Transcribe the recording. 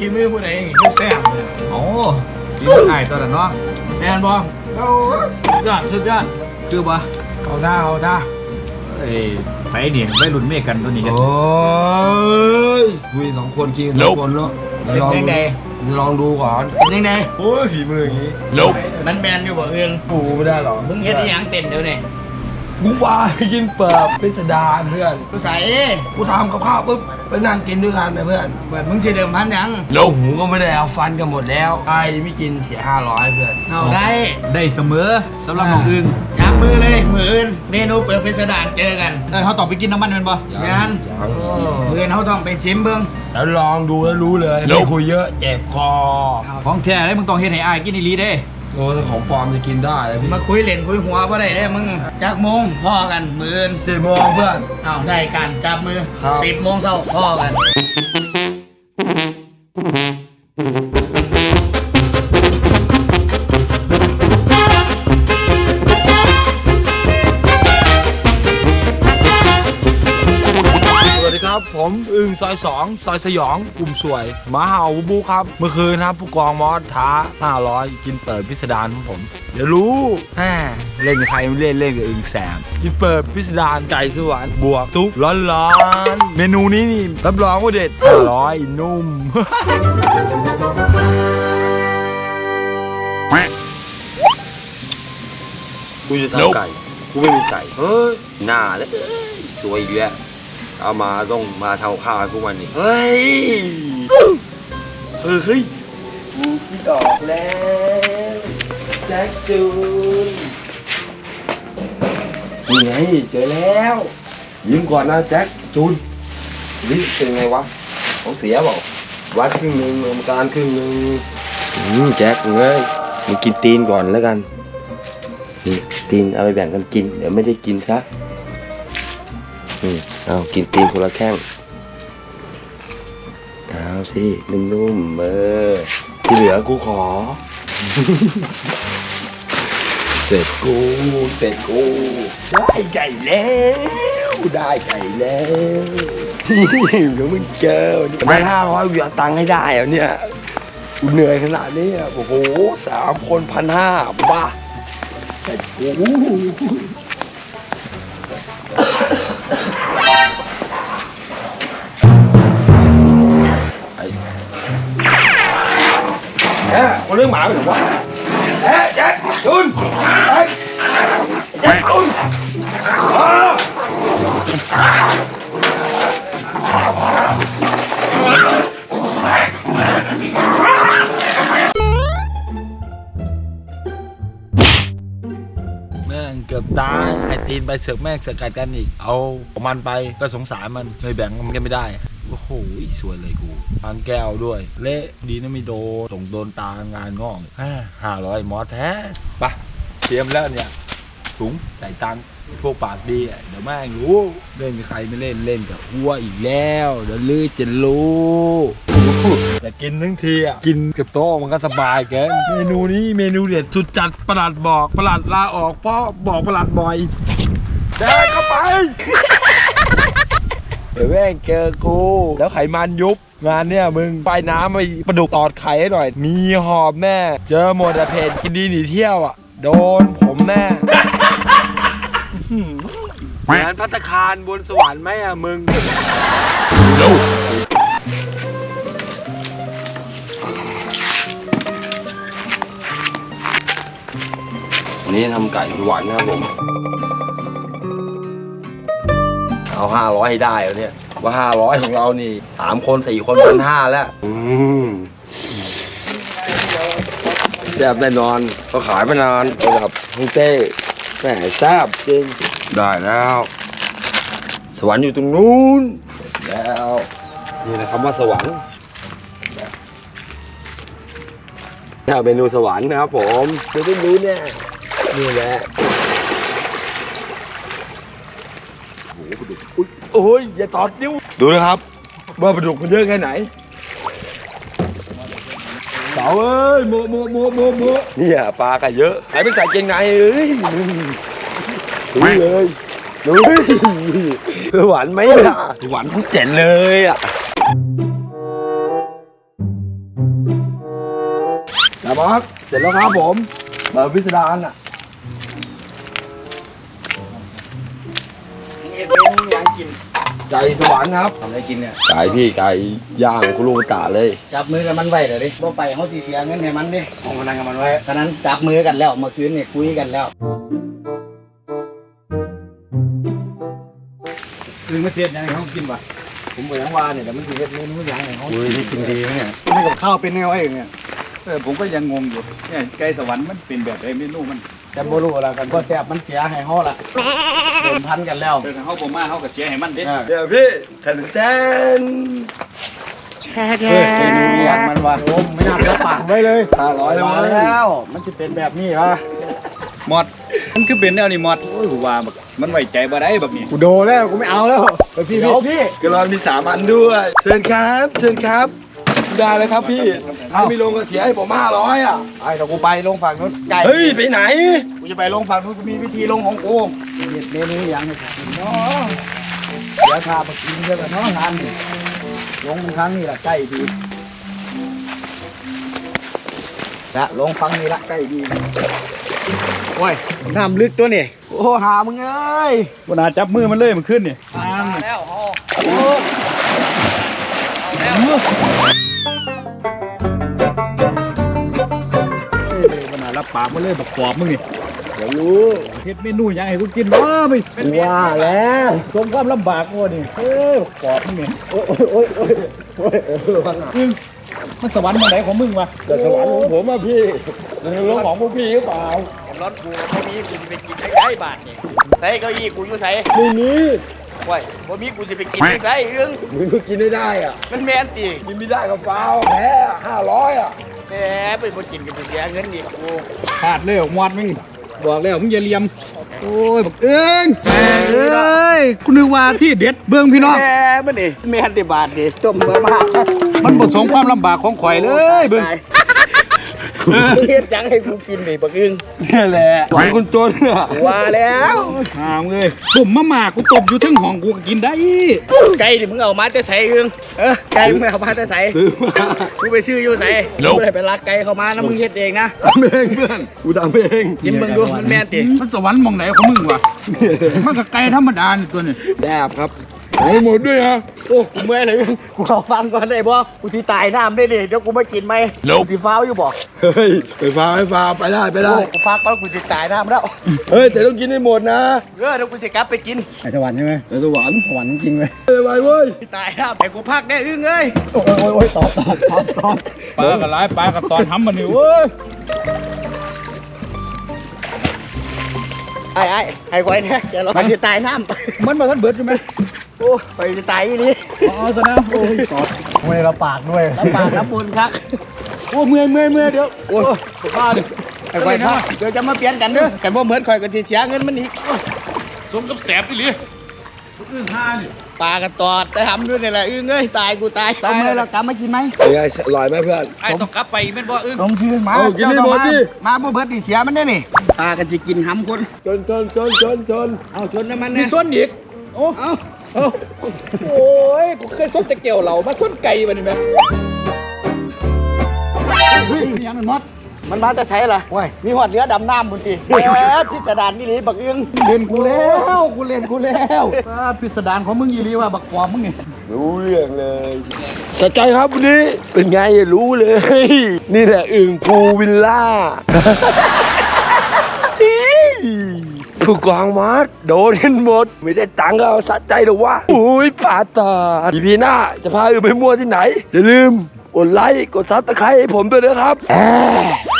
กินมือผู้ใดนี่แซ่บเลยโอ้กินไม่ได้ตัวละเนาะแมนบอเอาสุดยอดสุดยอดคือปะเอาท่าเอาท่าเอ้ยไปเนี่ยไม่รุ่นเมฆกันตัวนี้กันโอ้ยคุยสองคนกินสองคนเนาะเป็นลองยังไงลองดูก่อนเป็นยังไงโอ้ยฝีมืออย่างนี้มันแมนอยู่บ่เอื้องกูไม่ได้หรอกมึงเฮ็ดอหยังเต้นเดี๋ยวนี้กูว่าไปกินเปิบพิสดารเพื่อนกูใส่กูทำกับข้าวปุ๊บ ไปนั่งกินด้วยกันนะเพื่อนเบิดมึงสิเดิมพันหยังโอ้โหก็ไม่ได้เอาฟันกันหมดแล้วไอ้ไม่กินเสียห้าร้อยเพื่อนเอาได้ ได้เสมอสำหรับน้องอึงจับมือเลยมืออื่นเมนูเปิดพิสดารเจอกันเออเขาต้องไปกินน้ำมันแมันปะงานยังมืออื่นเขาต้องไปชิมเบิ่งแล้วลองดูแล้วรู้เลยไม่คุยเยอะเจ็บคอของแท้เลยมึงต้องเฮ็ดให้อายกินอีหลีเด้ โอ้ถ้าของปลอมจะกินได้เลยพี่มาคุยเล่นคุยหัวบ่ได้เด้มึงจักโมงพ่อกันมืออื่นสี่โมงเพื่อนเอาได้กันจับมือครับ สิบโมงเช้าพ่อกัน ผมอึงซอยสองซอยสยองกลุ่มสวยหมาเห่าบูบูครับ เมื่อคืนนะครับผู้กองมอสท้า500กินเปิดพิสดารของผม เดี๋ยวรู้แหมเล่นกับใครไม่เล่นเล่นกับอึงแสมกินเปิดพิสดารไก่สวรรค์บวกซุปร้อนๆเมนูนี้นี่รับรองว่าเด็ด500นุ่มกูจะทำไก่ กูไม่มีไก่ เฮ้ยหน้าแล้วสวยอีกแล้ว เอามาต้องมาทำข้าวให้พวกมันนี่เฮ้ยเออเฮ้ยมีดอกแล้วแจ็คจูนนี่ไงเจอแล้วยิ้มก่อนนะแจ็คจูนลิ้นเป็นไงวะของเสียเปล่าวัดครึ่งหนึ่งกรรมการครึ่งหนึ่งอืมแจ็คเอ้ยมึงกินตีนก่อนแล้วกันนี่ตีนเอาไปแบ่งกันกินเดี๋ยวไม่ได้กินครับ อืมเอากินตีนคนละแข้งเอาสินุ่มๆเออที่เหลือกูขอ เสร็จกูเสร็จกู ได้ไก่แล้ว ได้ไก่แล้วเดี๋ยวมึงเจอพันห้าร้อยอยู่เอาตังค์ให้ได้เหรอเนี่ยกูเหนื่อยขนาดนี้โอ้โหสามคนพันห้าบ้าโอ้โหแจ๊ค เรื่องหมาไปถึงวะแจ๊แจ๊จุนแจ๊แจ๊จุนอ้าวแม่งเกือบตายไอตีนไปเสือกแม่งสกัดกันอีก เอาของมันไปก็สงสารมันเลยแบ่งมันกันไม่ได้ โอ้โหสวยเลยกูปานแก้วด้วย เละดีนะไม่โดนตรงโดนตางานงอกห้าร้อยมอแท้ไปะเตรียมแล้วเนี่ยถุงใส่ตังพวกปากดีเดี๋ยวแม่งรู้เล่นกับใครไม่เล่นเล่นกับอ้วอีกแล้ว เดี๋ยวลือจะรู้แต่กินทั้งทีอะกินกับโต๊ะมันก็สบายเกินเมนูนี้เมนูเด็ดสุดจัดประหลัดบอกประหลัดลาออกเพราะบอกประหลัดบ่อยแดกเข้าไป เดี๋ยวแม่งเจอกู แล้วไขมันยุบ งานเนี่ยมึงไปน้ำไปประดุกตอดไข่ให้หน่อย มีหอบแน่เจอหมดอะเพจกินดีหนีเที่ยวอะ โดนผมแน่งานพัตตาคารบนสวรรค์ไหมอะมึงวันนี้ทำไก่สวรรค์นะครับผม เอาห้าร้อยให้ได้แล้วเนี่ย ว่าห้าร้อยของเรานี่สามคนสี่คนพันห้าแล้วอืมแซ่บแน่นอนเขาขายมานานเอากับฮ่องเต้แหมแซ่บจริงได้แล้ว สวรรค์อยู่ตรงนู้นแล้วนี่นะคำว่าสวรรค์นี่เมนูสวรรค์นะครับผมจะได้รู้เนี่ยนี่แหละโอ้โหปลาดุกอุ๊ย โอ้ยอย่าตอดนิ้ว ดูนะครับ ว่าปลาดุกมันเยอะแค่ไหนเสาเอ้ยโมโมโมโมโมเนี่ยปลาก็เยอะไหนไปใส่เกงในเอ้ยดูเลยดูหวานไหมล่ะหวานทั้งเจ็ดเลยอะบอสเสร็จแล้วครับผมเบอร์พิสดารอะ เอ็ดเมนูยังกิน ไก่สวรรค์ครับทำอะไรกินเนี่ย ไก่พี่ไก่ย่างคุรุตะเลย จับมือกันมันไว้เดี๋ยวดิบ่ไปเขาสิเสียเงินให้มันดิของมันนั่งกับมันไว้ฉะนั้นจับมือกันแล้วเมื่อคืนเนี่ยคุยกันแล้วอึงมาเสียดยังไงเขากินวะผมบอกยังว่าเนี่ยแต่มันสิเฮ็ดเมนูยังไงเขาอุ้ยนี่กินดีไหมเนี่ยไม่กับข้าวเป็นแนวไอ้เนี่ยเออผมก็ยังงงอยู่เนี่ยไก่สวรรค์มันเป็นแบบไอ้เมนูมัน แต่บ่รู้ละกันก็แซ่บมันเสียให้เฮาละเดินพันกันแล้วเออถ้าเขาบ่มาเขาก็เสียให้มันเด้เออเดี๋ยวพี่ขันแทนเฮ้ยเมนูนี้ยันมันว่าโอ้ไม่น่าจะปากไว้เลยห้าร้อยแล้วมามั้งแล้วมันจะเป็นแบบนี้วะมอดมันคือเป็นแนวนี้มอดโอ้ยกูว่าบักมันไว้ใจบ่ได้แบบนี้กูโดนแล้วกูไม่เอาแล้วไปพี่พี่พี่กระรอนมีสามอันด้วย เชิญครับ เชิญครับ ได้เลยครับพี่ถ้าไม่ลงก็เสียให้ผมห้าร้อยอะไอ้แต่กูไปลงฝั่งนู้นไกลเฮ้ยไปไหนกูจะไปลงฝั่งนู้นกูมีวิธีลงของกูเฮ็ดเมนูยังไงครับเนาะเดี๋ยวพาไปกินเยอะกันเนาะงานนี่ลงครั้งนี้ละใกล้ดีละลงฟังนี้ละใกล้ดีโอ้ยน้ำลึกตัวนี่โอ้หามึงเอ้ยบ่น่าจับมือมันเลยมันขึ้นนี่มาแล้วฮอเรับปากมันเลยบักกรอบมึงนี่เดี๋ยวรู้เฮ็ดเมนูหยังให้กูกินบ่ไม่ว่าแล้วสมความลำบากกูนี่เอ้ยกรอบมึงนี่โอ้ยโอ้ยโอ้ยโอ้ยเออว่าไงอึ้งมันสวรรค์มาไหนของมึงวะแต่สวรรค์ของผมอะพี่ในรถของพวกพี่หรือเปล่ารถกูไม่มีกูจะไปกินได้ไงบาทนี่ใส่เก้าอี้กูอยู่ใส่ไม่มีว้ยบ่มีกูจะไปกินได้ไงอึ้งมึงก็กินได้ได้อะมันแมนตีกินไม่ได้ก็ฟาวแพ้ห้าร้อยอะ แหมไปบ่กินก็ไปเสียเงินอีกกูขาดเลยออกมอดมึงบอกแล้วมึงอย่าเหลี่ยม โอ้ยบักเอิงแม่เอ้ยกูนึกว่าที่เด็ดเบิ่งพี่น้องแหมมันนี่แมนติบาทนี่ต้มมามามันบ่สมความลำบากของข่อยเลยเบิ่งตาย เฮ็ดหยังให้กูกินนี่บักอึ้งเนี่ยแหละหวังคนจนอะว่าแล้วหามเลยตุ่มมะหมากกูตบอยู่ถึงห้องกูก็กินได้ไก่นี่มึงเอามาแต่ใส่อึ้งเออไก่มึงเอามาแต่ใส่ซื้อมากูไปซื้ออยู่ใส่กูเลยไปรักไก่เข้ามานะมึงเฮ็ดเองนะทำเองเพื่อนกูทำเองกินมึงดูมันแม่นติมันสวรรค์หมองไหนของมึงวะมันก็ไก่ธรรมดานี่ตัวนี้แดบครับ โอ้หมดด้วยฮะโอ้กูเมื่อยเลยกูขอฟังก่อนได้บ่กูสิตายน้ำได้ดิเดี๋ยวกูไม่กินไหมกูสิฟ้าวอยู่บ่เฮ้ยไปฟาวไปฟาวไปได้ไปได้โอ้กูฟ้าก่อนกูสิตายน้ำแล้วเฮ้ยแต่ต้องกินให้หมดนะเออเดี๋ยวกูสิกลับไปกินไอ้สวรรค์ใช่ไหมแต่สวรรค์สวรรค์จริงเลยเฮ้ยไปเว้ยสิตายน้ำแต่กูพักได้อึ้งเอ้ยโอ้ยโอ้ยโอ้ยตอบตอบตอบตอบปลากับหลายปลากับตอนทำมันนี่เว้ย ไอ้ไอ้ไอ้ไว้เนี่ยเดี๋ยวเราสิตายน้ำมันมาทันเบิดใช่ไหมโอ้ไปสิตายอีนี่อ๋อซะนะโอ้ยตอบเมื่อยเราปากด้วยลำบากลำบนครับโอ้เมื่อยเมื่อยเมื่อยเดี๋ยวโอ้ยบ้าดิไอ้ไว้ครับเดี๋ยวจะมาเปลี่ยนกันเด้อกันบ่เหมือนข่อยก็สิเสียเงินมันอีกสมกับแสบอีหลีอื้อห้านี่ ปลากันตอดแต่ทำด้วยนี่แหละอึ้งเอ้ยตายกูตายเอาเมื่อยเรากลับมากินไหมเป็นไงอร่อยไหมเพื่อนไอ้ต้องกลับไปอีกแม่นบ่อึ้งลงชื่อมาเอากินให้หมดดิมาบ่เบิดดิเสียมันได้นี่ปลากันสิกินหำคนจนจนจนจนจนเอาชนน้ำมันมีนะส้นอีกโอ้เอาโอ้ยกูเคยส้นตะเกียวเหล่ามาส้นไก่มานี่แม่เฮ้ยยังมันมอด มันมาจะใช้ล่ะว้ยมีหอดเรือดำน้ำบนทีแหมพิสดารนี่นี่บักอึ้งเล่นกูแล้วกูเล่นกูแล้วป้าพิสดารของมึงอีหลีว่าบักกวามมึงนี่รู้เรื่องเลยสะใจครับวันนี้เป็นไงรู้เลย นี่แหละอึ่งกูวิลล่าผู้กองมัดโดนกันหมด ไม่ได้ตังค์ก็เอาสะใจหรอกวะอุ้ยป่าตาดอีพีหน้าจะพาอื่นไปมั่วที่ไหน อย่าลืมกดไลค์กดซับสไครต์ให้ผมด้วยนะครับแอะ